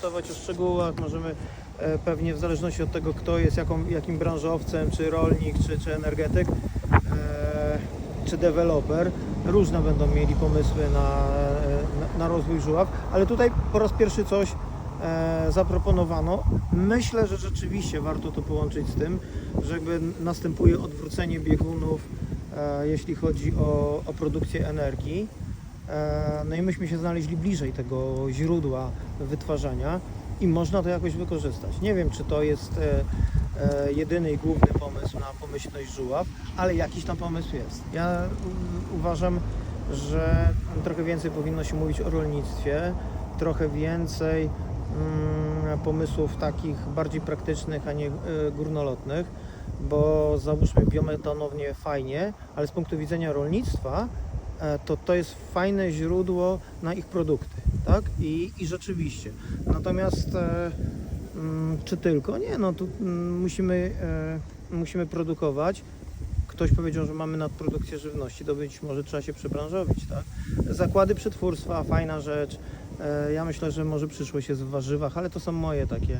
dyskutować o szczegółach, możemy e, pewnie w zależności od tego, kto jest jaką, jakim branżowcem, czy rolnik, czy, czy energetyk, e, czy deweloper, różne będą mieli pomysły na, na, na rozwój żuław, ale tutaj po raz pierwszy coś e, zaproponowano. Myślę, że rzeczywiście warto to połączyć z tym, że jakby następuje odwrócenie biegunów, e, jeśli chodzi o, o produkcję energii. E, No i myśmy się znaleźli bliżej tego źródła wytwarzania i można to jakoś wykorzystać. Nie wiem, czy to jest e, e, jedyny i główny pomysł na pomyślność żuław, ale jakiś tam pomysł jest. Ja uważam, że trochę więcej powinno się mówić o rolnictwie, trochę więcej mm, pomysłów takich bardziej praktycznych, a nie górnolotnych, bo załóżmy biometanownie fajnie, ale z punktu widzenia rolnictwa to to jest fajne źródło na ich produkty, tak? I, i rzeczywiście. Natomiast e, mm, czy tylko? Nie, no tu mm, musimy, e, musimy produkować. Ktoś powiedział, że mamy nadprodukcję żywności, to być może trzeba się przebranżowić, tak? Zakłady przetwórstwa, fajna rzecz. E, Ja myślę, że może przyszłość jest w warzywach, ale to są moje takie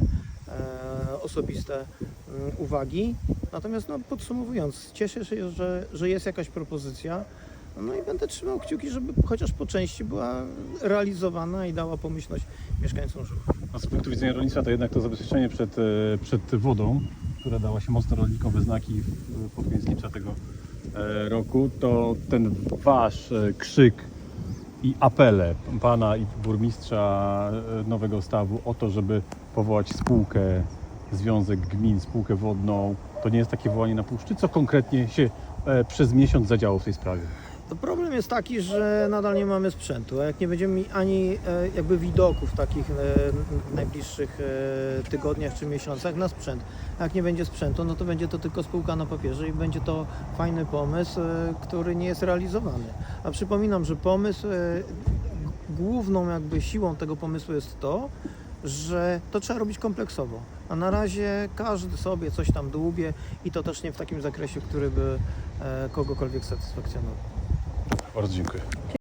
e, osobiste mm, uwagi. Natomiast no, podsumowując, cieszę się, że, że jest jakaś propozycja. No i będę trzymał kciuki, żeby chociaż po części była realizowana i dała pomyślność mieszkańcom Żuław. A z punktu widzenia rolnictwa to jednak to zabezpieczenie przed, e, przed wodą, która dała się mocno rolnikowe znaki w- pod koniec lipca tego e, roku, to ten wasz e, krzyk i apele pana i burmistrza Nowego Stawu o to, żeby powołać spółkę, związek gmin, spółkę wodną, to nie jest takie wołanie na puszczy? Co konkretnie się przez miesiąc zadziało w tej sprawie? Problem jest taki, że nadal nie mamy sprzętu, a jak nie będziemy mieli ani e, jakby widoków takich e, w najbliższych e, tygodniach czy miesiącach na sprzęt, a jak nie będzie sprzętu, no to będzie to tylko spółka na papierze i będzie to fajny pomysł, który nie jest realizowany. A przypominam, że pomysł, główną jakby siłą tego pomysłu jest to, że to trzeba robić kompleksowo. A na razie każdy sobie coś tam dłubie i to też nie w takim zakresie, który by kogokolwiek satysfakcjonował. Bardzo dziękuję.